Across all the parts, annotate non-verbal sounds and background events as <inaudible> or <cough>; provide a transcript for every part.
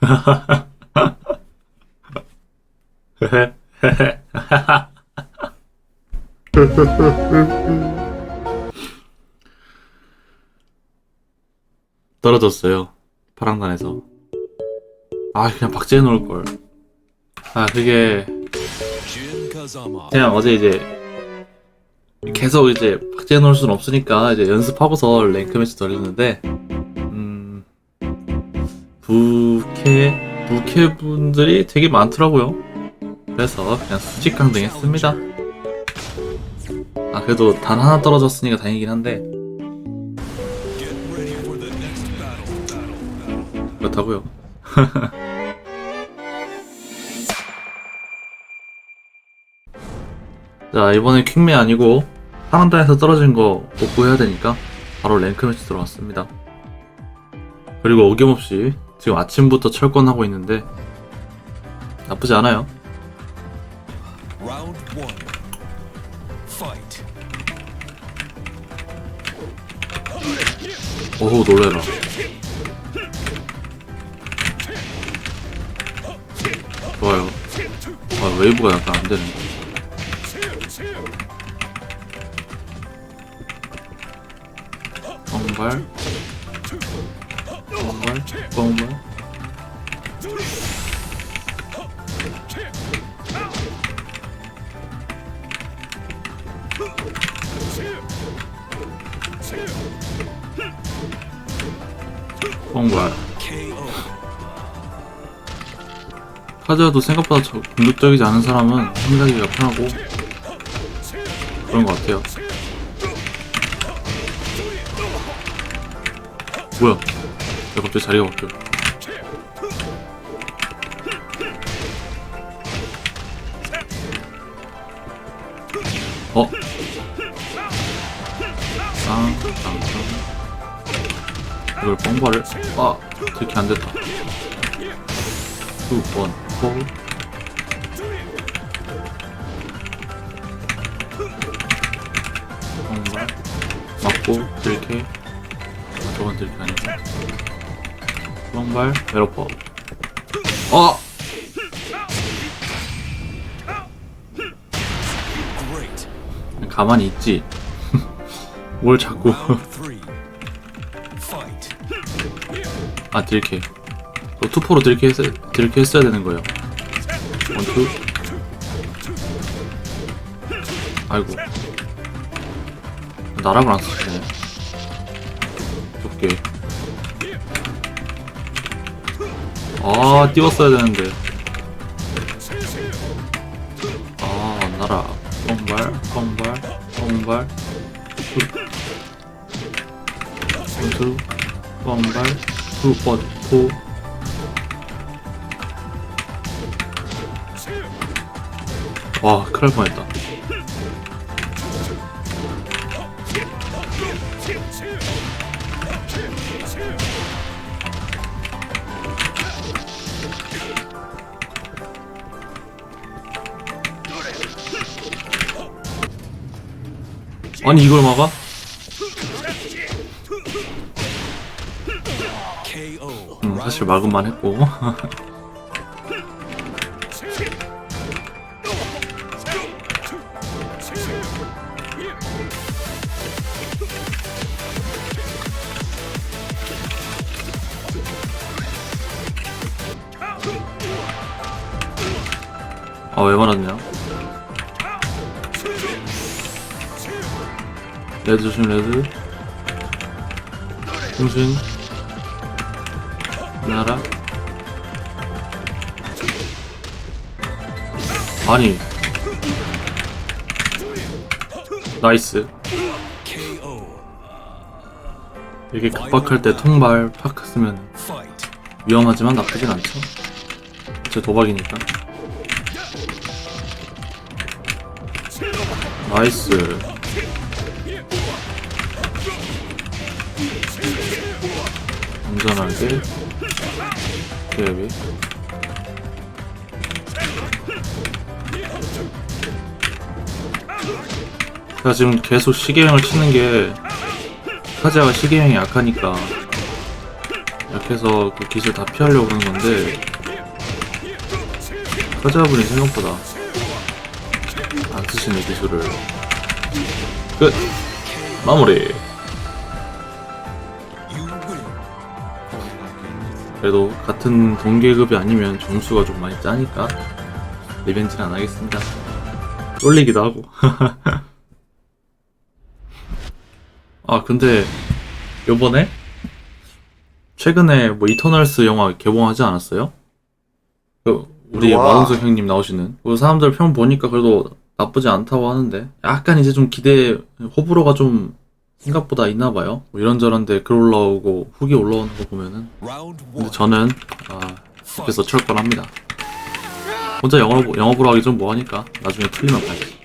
<laughs> 떨어졌어요. 파랑단에서. 아, 그냥 박제해 놓을 걸. 아, 그게. 그냥 어제 이제 계속 이제 박제해 놓을 수는 없으니까 이제 연습하고서 랭크 매치 돌렸는데 음 부캐 부캐 분들이 되게 많더라고요. 그래서 그냥 수직 강등 했습니다. 아 그래도 단 하나 떨어졌으니까 다행이긴 한데. 그렇다고요. <laughs> 자 이번엔 퀵맨 아니고 파란단에서 떨어진 거 복구해야 되니까 바로 랭크 매치 들어왔습니다. 그리고 어김없이 지금 아침부터 철권하고 있는데 나쁘지 않아요. 오호 놀래라. 좋아요. 아 웨이브가 약간 안 되네. 뻥발 뻥발 뻥발 KO. 카즈야도 생각보다 저- 공격적이지 않은 사람은 힘내기가 편하고 그런 것 같아요. 뭐야? 왜 갑자기 자리가 바뀌어? 어? 쌍, 쌍, 쌍. 이걸 뻥발을? 아, 그렇게 안 됐다. 두 번, 포. 뻥발. 맞고, 들게. 아, 저건 들게 아니고. 뻥발, 에러퍼. 어! 가만히 있지. <laughs> 뭘 자꾸. <laughs> 아, 딜케. 또 투포로 딜케, 했, 딜케 했어야 되는 거예요. 원투. 아이고. 나락을 안 쓰시네. 좁게. 아, 띄웠어야 되는데. 아, 안 날아. 뻥발, 뻥발, 뻥발. 원투. 뻥발, 두 번, 포. 와, 큰일 날 뻔했다. 아니, 이걸 막아? 음, 사실 막은만 했고. <laughs> 아, 왜 말았냐? 레드 조심, 레드. 중심. 나라. 아니. 나이스. 이렇게 급박할 때 통발 팍 쓰면. 위험하지만 나쁘진 않죠. 제 도박이니까. 나이스. 안전하게. 대비. 제가 지금 계속 시계형을 치는 게 카즈야가 시계형이 약하니까 약해서 그 기술 다 피하려고 그러는 건데 카자분이 생각보다 안 쓰시네 기술을 끝 마무리 그래도 같은 동계급이 아니면 점수가 좀 많이 짜니까 리벤지는 안 하겠습니다 쫄리기도 하고 <laughs> 아 근데 요번에 최근에 뭐 이터널스 영화 개봉하지 않았어요? 그 우리 우와. 마동석 형님 나오시는 그 사람들 평 보니까 그래도 나쁘지 않다고 하는데 약간 이제 좀 기대 호불호가 좀 생각보다 있나 봐요 뭐 이런저런데 글 올라오고 후기 올라오는 거 보면은 근데. 저는 아, 옆에서 철권합니다. 혼자 영어 보- 영어 보러 하기 좀 뭐하니까 나중에 틀리면 봐야지.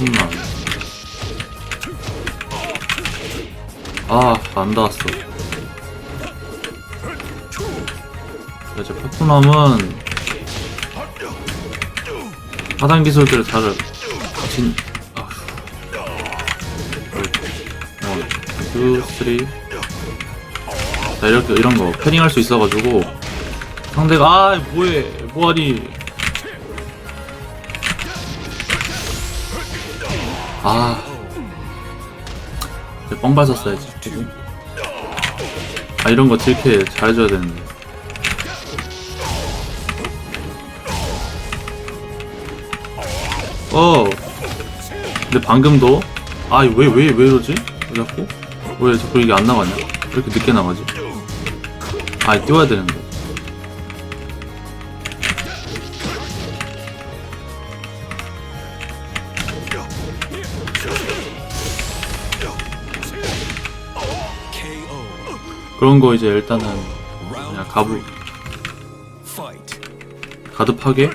음, 아, 안 닿았어. 이제 퍼프남은 하단 기술들을 다를 진 아, 원, 투, 쓰리. 자, 이렇게, 이런 거, 패링 할수 있어가지고, 상대가, 아, 뭐해, 뭐하니. 아. 이제 뻥발 샀어야지. 아, 이런 거 딜캐 잘해줘야 되는데. 어. 근데 방금도, 아, 왜, 왜, 왜 이러지? 왜 자꾸? 왜 자꾸 이게 안 나가냐? 왜 이렇게 늦게 나가지? 아, 띄워야 되는데. 그런 거 이제 일단은 그냥 가부. 가드파게?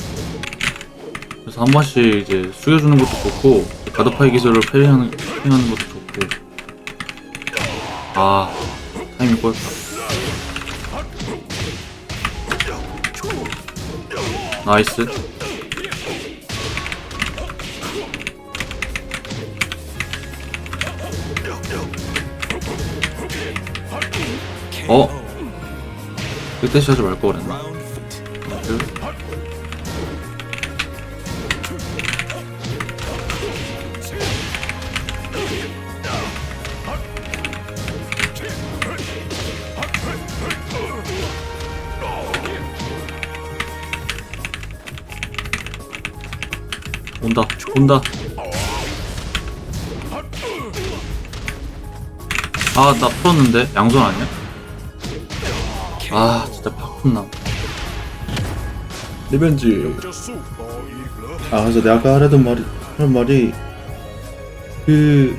그래서 한 번씩 이제 숙여주는 것도 좋고, 가드파게 기술을 패링하는 것도 좋고. 아, 타이밍 꼬였다. 나이스. 어? 그때 시하지 말걸 그랬나? 온다. 아, 나 풀었는데? 양손 아니야? 아, 진짜 파쿤남. 리벤지. 아, 그래서 내가 하려던 말이, 하는 말이, 그,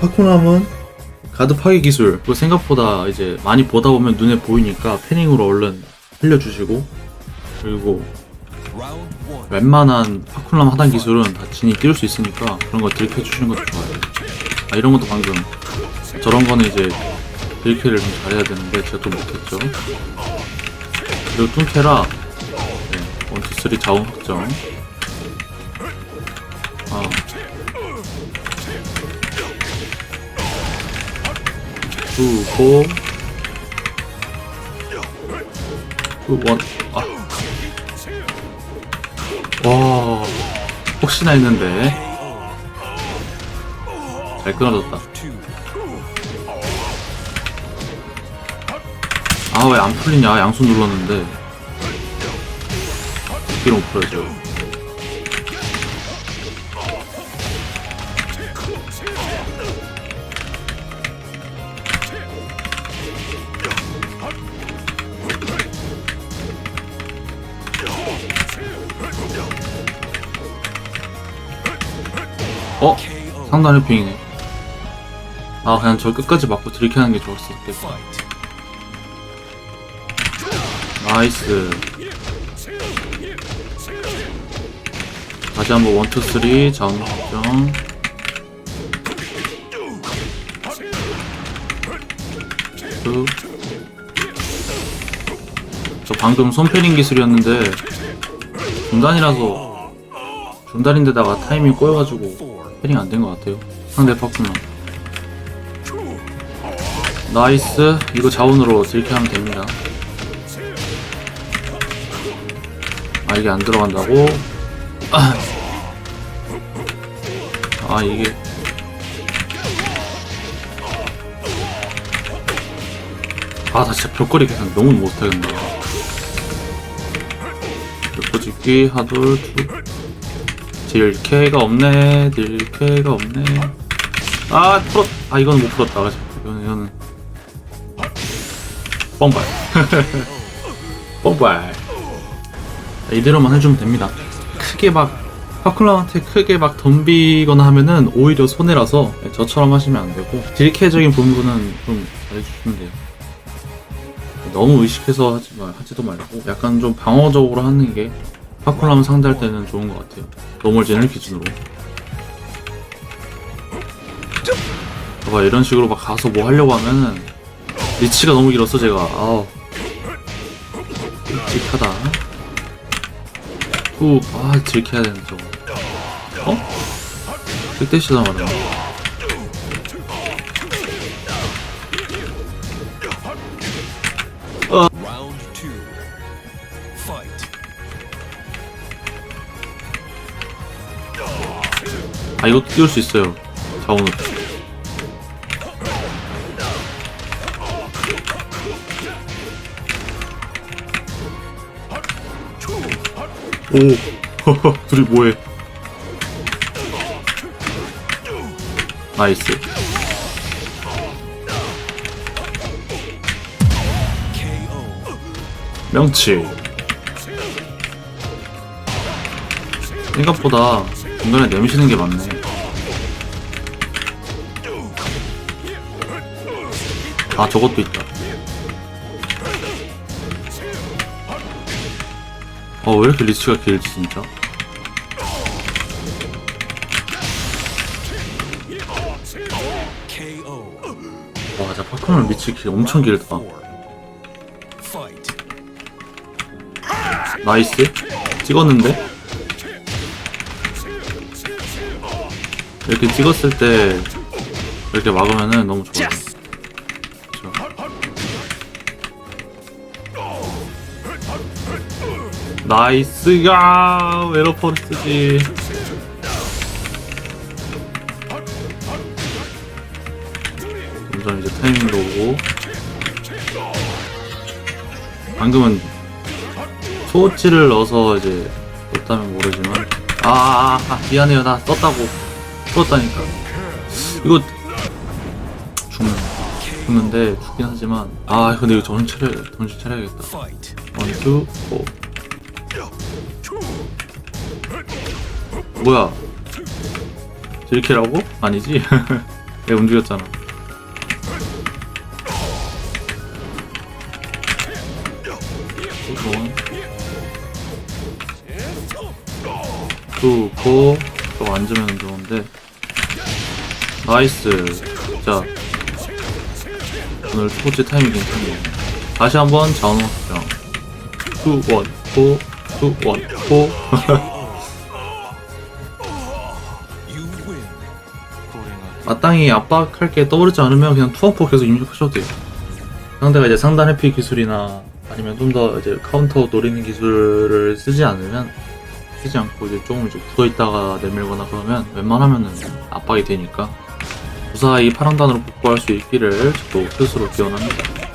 파쿠남은 가드 파괴 기술, 그 생각보다 이제 많이 보다 보면 눈에 보이니까 패닝으로 얼른 살려주시고, 그리고. 웬만한 파쿠남 하단 기술은 다 진이 띄울 수 있으니까 그런 거 딜캐 주시는 것도 좋아요. 아, 이런 것도 방금, 저런 거는 이제 딜캐를 좀 잘해야 되는데 제가 또 못했죠. 그리고 뚱캐라, 네, 원투 쓰리 자원 확정. 아. 두, 고. 두, 원, 혹시나 했는데. 잘 끊어졌다. 아, 왜 안 풀리냐? 양손 눌렀는데. 이런 못 풀어야 상단 해핑이네. 아, 그냥 저 끝까지 맞고 들이켜 하는 게 좋았었겠다. Fight. 나이스. 다시 한번 원투 쓰리. 두. 저 방금 손패링 기술이었는데 중단이라서 중단인데다가 타이밍 꼬여가지고. 패링 안 된 것 같아요. 상대 파쿠나. 나이스 이거 자원으로 딜캐 하면 됩니다 아 이게 안 들어간다고? 아, <clears throat> 아 이게 아 나 진짜 벽걸이 계산 너무 못하겠네 벽걸짓기 하돌 두 딜캐가 없네 딜캐가 없네. 아 풀었 아 이건 못 풀었다. 그치? 이거는 이거는 뻥발. <laughs> 뻥발. 이대로만 해주면 됩니다. 크게 막 파클라한테 크게 막 덤비거나 하면은 오히려 손해라서 저처럼 하시면 안 되고 딜캐적인 부분은 좀 잘해주시면 돼요. 너무 의식해서 하지 말, 하지도 말고 약간 좀 방어적으로 하는 게 파클람 상대할 때는 좋은 것 같아요. 노멀진을 기준으로. 봐봐 이런 식으로 막 가서 뭐 하려고 하면은 리치가 너무 길었어 제가. 아우. 끔찍하다. 후 아 들켜야 되는 저거. 어? 흑대시다 말이야 아 이것도 띄울 수 있어요. 자원으로 오. <laughs> 둘이 뭐해? 나이스. 명치. 생각보다 중간에 내미시는 게 많네 아 저것도 있다 어 왜 이렇게 리치가 길지 진짜. 와 파크는 리치 길 엄청 길다. 나이스 찍었는데 이렇게 찍었을 때 이렇게 막으면은 너무 좋아요. 그쵸. 나이스 야 웨러퍼스지. 점점 이제 타이밍도 오고. 방금은 소치를 넣어서 이제 넣었다면 모르지만. 아, 아, 아 미안해요. 나 썼다고 풀었다니까. 이거 죽는 죽는데 죽긴 하지만 아 근데 이거 정신 차려 정신 차려야겠다. 원투 오 뭐야? 딜캐라고? 아니지? <laughs> 내가 움직였잖아. 원 투, 고 저거 앉으면 좋은데 나이스. 자 오늘 초보치 타이밍 괜찮네요 다시 한번 자원 확장 투, 원, 포, 투, 원, 포. <laughs> 마땅히 압박할 게 떠오르지 않으면 그냥 투어포 계속 입력하셔도 돼요. 상대가 이제 상단 회피 기술이나 아니면 좀 더 이제 카운터 노리는 기술을 쓰지 않으면 쓰지 않고 이제 조금 이제 굳어 있다가 내밀거나 그러면 웬만하면은 압박이 되니까 무사히 파랑단으로 복구할 수 있기를 저도 스스로 기원합니다.